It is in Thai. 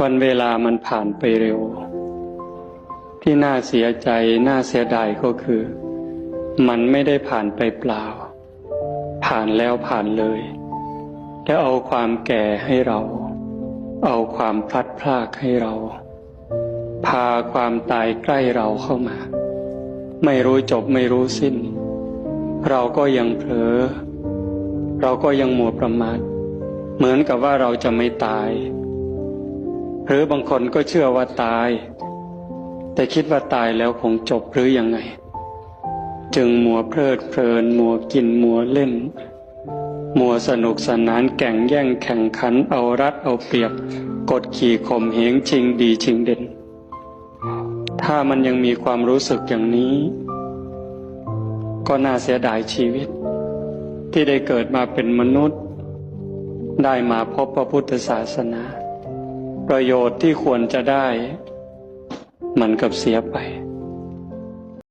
วันเวลามันผ่านไปเร็ว ที่น่าเสียใจน่าเสียดายก็คือ มันไม่ได้ผ่านไปเปล่า ผ่านแล้วผ่านเลยแล้วเอาความแก่ให้เรา เอาความพลัดพรากให้เรา พาความตายใกล้เราเข้ามา ไม่รู้จบไม่รู้สิ้น เราก็ยังเผลอ เราก็ยังมัวประมาทเหมือนกับว่าเราจะไม่ตาย หรือบางคนก็เชื่อว่าตาย แต่คิดว่าตายแล้วคงจบหรือยังไง จึงมัวเพลิดเพลิน มัวกินมัวเล่น มัวสนุกสนานแก่งแย่งแข่งขันเอารัดเอาเปรียบ กดขี่ข่มเหงชิงดีชิงเด่น ถ้ามันยังมีความรู้สึกอย่างนี้ ก็น่าเสียดายชีวิต ที่ได้เกิดมาเป็นมนุษย์ ได้มาพบพระพุทธศาสนา ประโยชน์ที่ควรจะได้ มันกับเสียไป